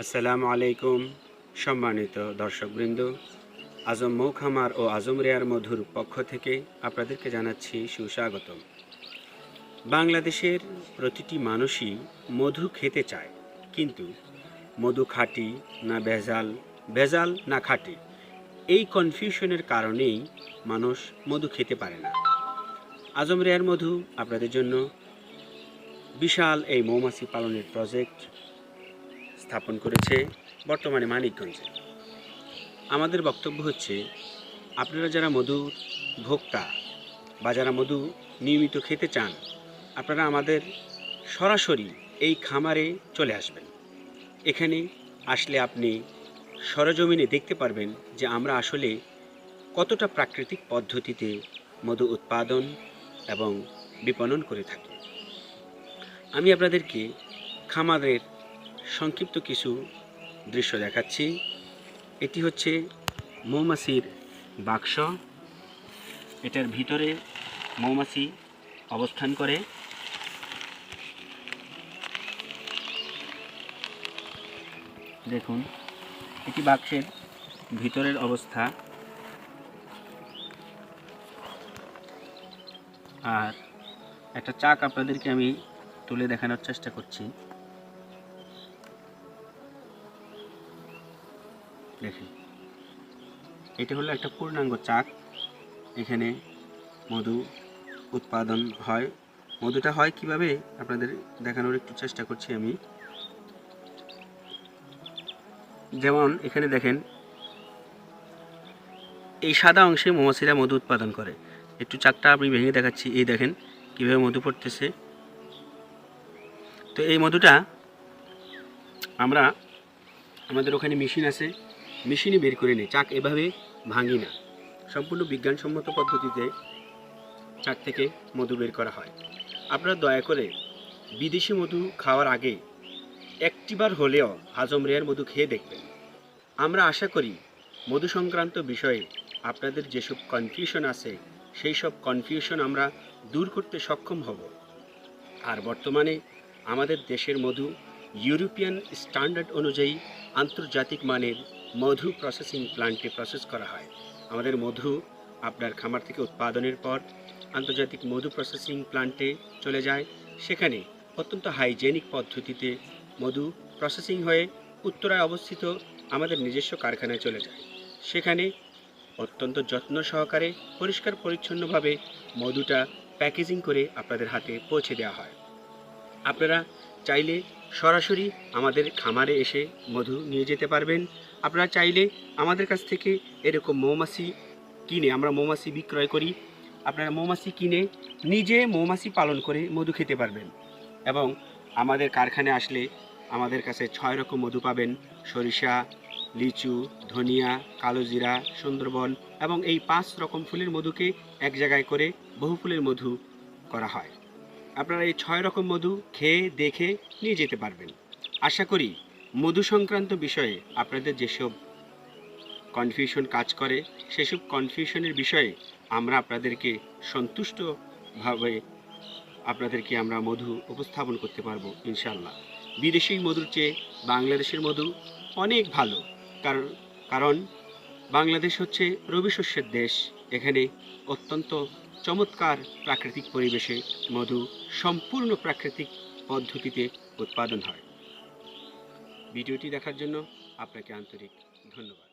আসসালামু আলাইকুম, সম্মানিত দর্শকবৃন্দ। আজম মৌখামার ও আজম রেয়ার মধুর পক্ষ থেকে আপনাদেরকে জানাচ্ছি সুস্বাগতম। বাংলাদেশের প্রতিটি মানুষই মধু খেতে চায়, কিন্তু মধু খাঁটি না ভেজাল ভেজাল না খাঁটি, এই কনফিউশনের কারণেই মানুষ মধু খেতে পারে না। আজম রেয়ার মধু আপনাদের জন্য বিশাল এই মৌমাছি পালনের প্রজেক্ট স্থাপন করেছে বর্তমানে মানিকগঞ্জে। আমাদের বক্তব্য হচ্ছে, আপনারা যারা মধু ভোক্তা বা যারা মধু নিয়মিত খেতে চান, আপনারা আমাদের সরাসরি এই খামারে চলে আসবেন। এখানে আসলে আপনি সরজমিনে দেখতে পারবেন যে আমরা আসলে কতটা প্রাকৃতিক পদ্ধতিতে মধু উৎপাদন এবং বিপণন করে থাকি। আমি আপনাদেরকে খামারের সংক্ষিপ্ত কিছু দৃশ্য দেখাচ্ছি। এটি হচ্ছে মৌমাছির বাক্স। এটার ভিতরে মৌমাছি অবস্থান করে। দেখুন, এটি বাক্সের ভিতরের অবস্থা। আর একটা চাক আপনাদেরকে আমি তুলে দেখানোর চেষ্টা করছি। দেখেন। এটা হলো একটা পূর্ণাঙ্গ চাক। এখানে মধু উৎপাদন হয়। মধুটা হয় কীভাবে? আপনাদের দেখানোর একটু চেষ্টা করছি আমি। যেমন এখানে দেখেন, এই সাদা অংশে মৌমাছিরা মধু উৎপাদন করে। একটু চাকটা আমি ভেঙে দেখাচ্ছি। এই দেখেন, কীভাবে মধু পড়তেছে। তো এই মধুটা আমরা, আমাদের ওখানে মেশিন আছে। মেশিনে বের করে নিই চাক এভাবে ভাঙি না। সম্পূর্ণ বিজ্ঞানসম্মত পদ্ধতিতে চাক থেকে মধু বের করা হয়। আপনারা দয়া করে বিদেশি মধু খাওয়ার আগে একটিবার হলেও হাজম রেয়ার মধু খেয়ে দেখবেন। আমরা আশা করি মধু সংক্রান্ত বিষয়ে আপনাদের যেসব কনফিউশন আছে, সেই সব কনফিউশন আমরা দূর করতে সক্ষম হব। আর বর্তমানে আমাদের দেশের মধু ইউরোপিয়ান স্ট্যান্ডার্ড অনুযায়ী আন্তর্জাতিক মানের মধু প্রসেসিং প্ল্যান্টে প্রসেস করা হয়। আমাদের মধু আপনার খামার থেকে উৎপাদনের পর আন্তর্জাতিক মধু প্রসেসিং প্ল্যান্টে চলে যায়। সেখানে অত্যন্ত হাইজেনিক পদ্ধতিতে মধু প্রসেসিং হয়ে উত্তরায় অবস্থিত আমাদের নিজস্ব কারখানায় চলে যায়। সেখানে অত্যন্ত যত্ন সহকারে পরিষ্কার পরিচ্ছন্নভাবে মধুটা প্যাকেজিং করে আপনাদের হাতে পৌঁছে দেওয়া হয়। আপনারা চাইলে সরাসরি আমাদের খামারে এসে মধু নিয়ে যেতে পারবেন। আপনারা চাইলে আমাদের কাছ থেকে এরকম মৌমাছি কিনে আমরা মৌমাছি বিক্রয় করি। আপনারা মৌমাছি কিনে নিজে মৌমাছি পালন করে মধু খেতে পারবেন এবং আমাদের কারখানায় আসলে আমাদের কাছে ছয় রকম মধু পাবেন। সরিষা, লিচু, ধনিয়া কালোজিরা সুন্দরবন এবং এই পাঁচ রকম ফুলের মধুকে এক জায়গায় করে বহু ফুলের মধু করা হয়। আপনারা এই ছয় রকম মধু খেয়ে, দেখে নিয়ে যেতে পারবেন। আশা করি মধু সংক্রান্ত বিষয়ে আপনাদের যেসব কনফিউশন কাজ করে, সেসব কনফিউশনের বিষয়ে আমরা আপনাদেরকে সন্তুষ্টভাবে আপনাদেরকে আমরা মধু উপস্থাপন করতে পারব ইনশাল্লাহ বিদেশি মধুর চেয়ে বাংলাদেশের মধু অনেক ভালো। কারণ কারণ বাংলাদেশ হচ্ছে রবি শস্যের দেশ। এখানে অত্যন্ত চমৎকার প্রাকৃতিক পরিবেশে মধু সম্পূর্ণ প্রাকৃতিক পদ্ধতিতে উৎপাদন হয়। ভিডিওটি দেখার জন্য আপনাকে আন্তরিক ধন্যবাদ।